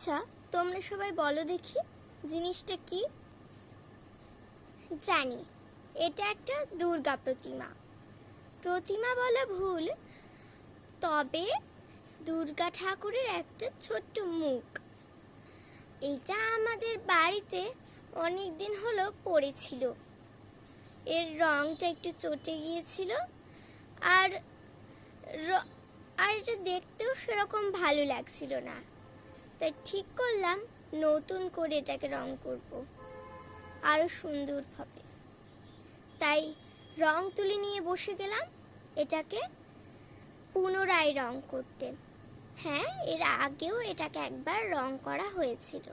আচ্ছা তোমরা সবাই বলো দেখি, জিনিসটা কি? জানি, এটা একটা দুর্গা প্রতিমা। প্রতিমা বলা ভুল, তবে দুর্গা ঠাকুরের একটা ছোট্ট মুখ। এটা আমাদের বাড়িতে অনেক দিন হলো পড়েছিল। এর রংটা একটু চটে গিয়েছিল, আর আর এটা দেখতেও সেরকম ভালো লাগছিল না। তাই ঠিক করলাম নতুন করে এটাকে রং করব। আরও সুন্দরভাবে তাই রং তুলি নিয়ে বসে গেলাম এটাকে পুনরায় রং করতে। হ্যাঁ এর আগেও এটাকে একবার রং করা হয়েছিল।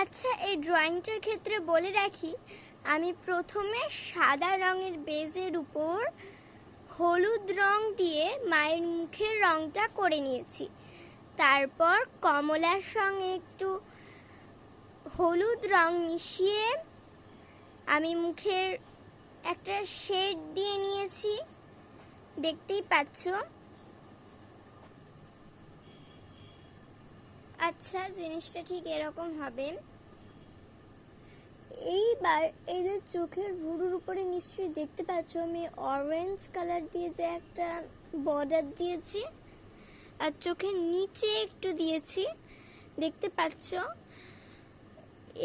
আচ্ছা এই ড্রয়িংটার ক্ষেত্রে বলে রাখি, আমি প্রথমে সাদা রঙের বেজের উপর হলুদ রং দিয়ে মায়ের মুখের রংটা করে নিয়েছি। তারপর কমলার সঙ্গে একটু হলুদ রং মিশিয়ে আমি মুখের একটা শেড দিয়ে নিয়েছি। দেখতেই পাচ্ছ? আচ্ছা জিনিসটা ঠিক এরকম হবে। এইবার এই যে চোখের ভুরুর উপরে নিশ্চয়ই দেখতে পাচ্ছ, আমি অরেঞ্জ কালার দিয়ে যে একটা বর্ডার দিয়েছি। আর চোখের নিচে একটু দিয়েছি। দেখতে পাচ্ছ?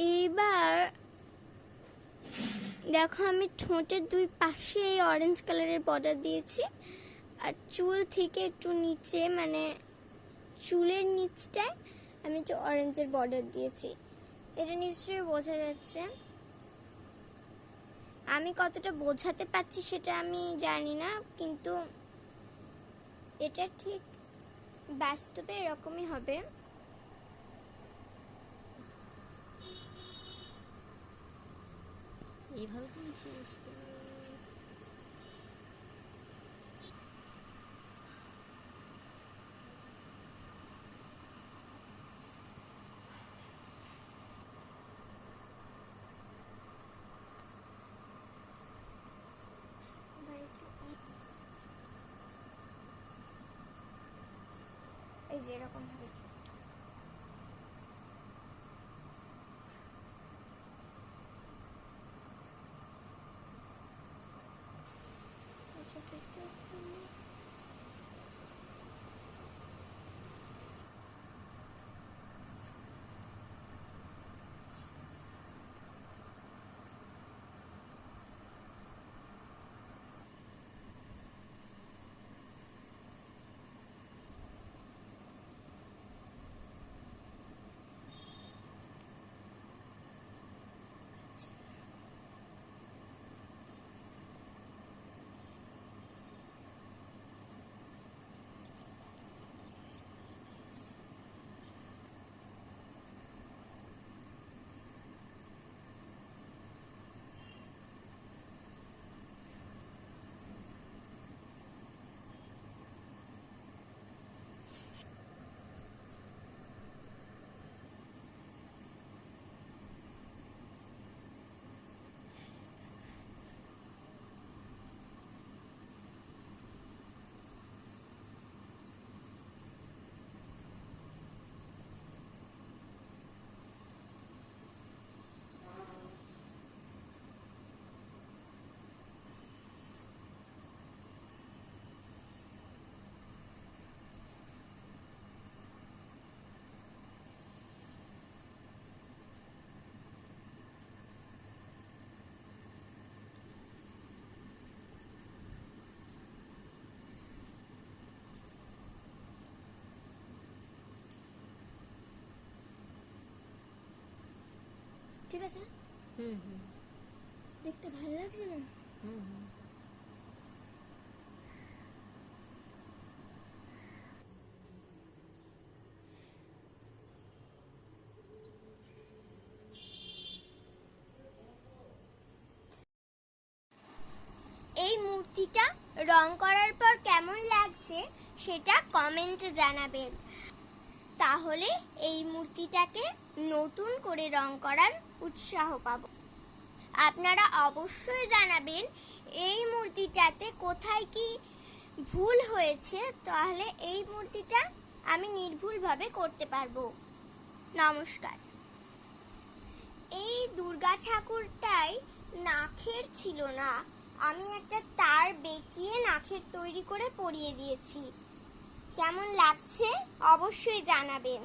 এইবার দেখো আমি ঠোঁটের দুই পাশে এই অরেঞ্জ কালারের বর্ডার দিয়েছি। আর চুল থেকে একটু নিচে মানে চুলের নিচটায় আমি একটু অরেঞ্জের বর্ডার দিয়েছি। এটা নিশ্চয়ই বোঝা যাচ্ছে। আমি কতটা বোঝাতে পারছি সেটা আমি জানি না, কিন্তু এটা ঠিক বাস্তবে এরকমই হবে। এইভাবে তুমি মিশিয়ে বসতে এই যে এরকম হবে আচ্ছা, ঠিক আছে? হুম হুম। দেখতে ভালো লাগছে না? হুম হুম। এই মূর্তিটা রং করার পর কেমন লাগছে সেটা কমেন্টে জানাবেন। তাহলে এই মূর্তিটাকে নতুন করে রং করার উৎসাহ পাব। আপনারা অবশ্যই জানাবেন, এই মূর্তিটাতে কোথায় কি ভুল হয়েছে, তাহলে এই মূর্তিটা আমি নির্ভুলভাবে করতে পারব। নমস্কার। এই দুর্গা ঠাকুরটাই নাখের ছিল না। আমি একটা তার বেঁকিয়ে নাখের তৈরি করে পরিয়ে দিয়েছি। কেমন লাগছে অবশ্যই জানাবেন।